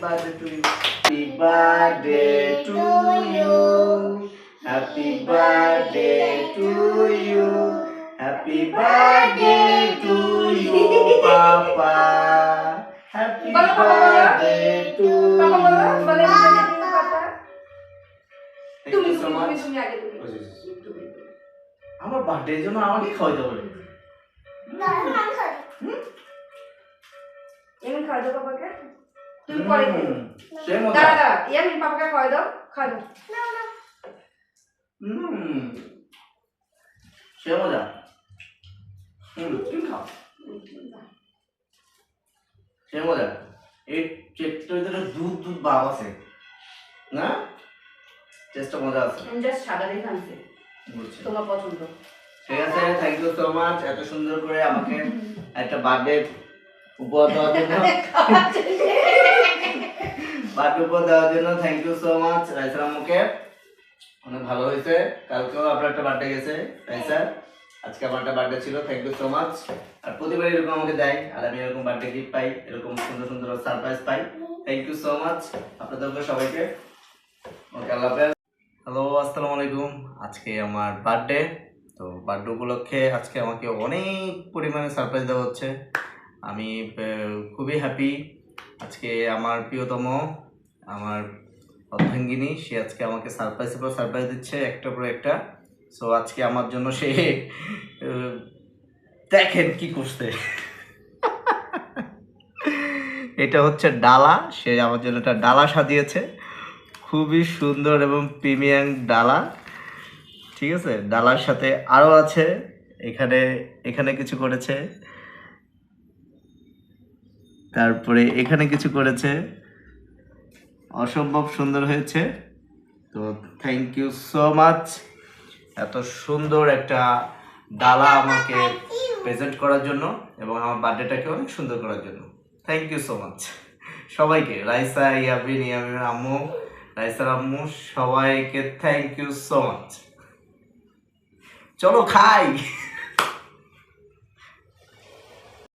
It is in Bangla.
birthday to you. Happy birthday to you. Happy birthday to you, Papa. Happy birthday to you. বলে পাপা Thank তুমি you so তুমি তুমি much. তুমি আগে তুমি আমার বার্থডের জন্য আমাকে খাওয়াইতে হবে এমন খাওয়া দাও পাপাকে তুমি পরে দাঁড়া ইয়ামিন পাপাকে দাও দাও। হুম সে মজা। হুম তুমি খাও। সে মজা। এই ভিতরে দুধ দুধ ভাব আছে। না? টেস্টটা মজা আছে। আমি জাস্ট সাদা দেখে আনছি বুঝছি। তোমার পছন্দ। ঠিক আছে থ্যাংক ইউ সো মাচ এত সুন্দর করে আমাকে একটা বার্থডে উপহার দেওয়ার জন্য। উপহার দেওয়ার জন্য থ্যাংক ইউ সো মাচ রাইসার আম্মুকে অনেক ভালো হয়েছে। কালকেও আপনার একটা বার্থডে গেছে রাইসার আজকে আমার একটা বার্থডে ছিল থ্যাংক ইউ সো মাচ আর প্রতিবার এরকম আমাকে দেয়, আর আমি এরকম বার্থডে গিফট পাই, এরকম সুন্দর সুন্দর সারপ্রাইজ পাই। থ্যাংক ইউ সো মাচ আপনাদেরকে সবাইকে। ওকে, আল্লাহ হাফেজ। হ্যালো আসসালামু আলাইকুম। আজকে আমার বার্থডে তো বার্থডে উপলক্ষে আজকে আমাকে অনেক পরিমাণে সারপ্রাইজ দেওয়া হচ্ছে। আমি খুবই হ্যাপি আজকে আমার প্রিয়তম আমার অর্ধাঙ্গিনী, সে আজকে আমাকে সারপ্রাইজের পর সারপ্রাইজ দিচ্ছে একটার পর একটা। সো আজকে আমার জন্য সে দেখেন কি করছে। এটা হচ্ছে ডালা, সে আমার জন্য একটা ডালা সাজিয়েছে। খুবই সুন্দর এবং প্রিমিয়াম ডালা। ঠিক আছে? ডালার সাথে আরও আছে। এখানে এখানে কিছু করেছে। তারপরে এখানে কিছু করেছে। অসম্ভব সুন্দর হয়েছে। তো থ্যাংক ইউ সো মাচ এত সুন্দর একটা ডালা আমাকে প্রেজেন্ট করার জন্য এবং আমার বার্থডেটাকে অনেক সুন্দর করার জন্য। থ্যাংক ইউ সো মাচ সবাইকে, রাইসা, ইয়াবিন ইয়াবিন আম্মু, রাইসার আম্মু, সবাইকে থ্যাংক ইউ সো মাচ চলো খাই।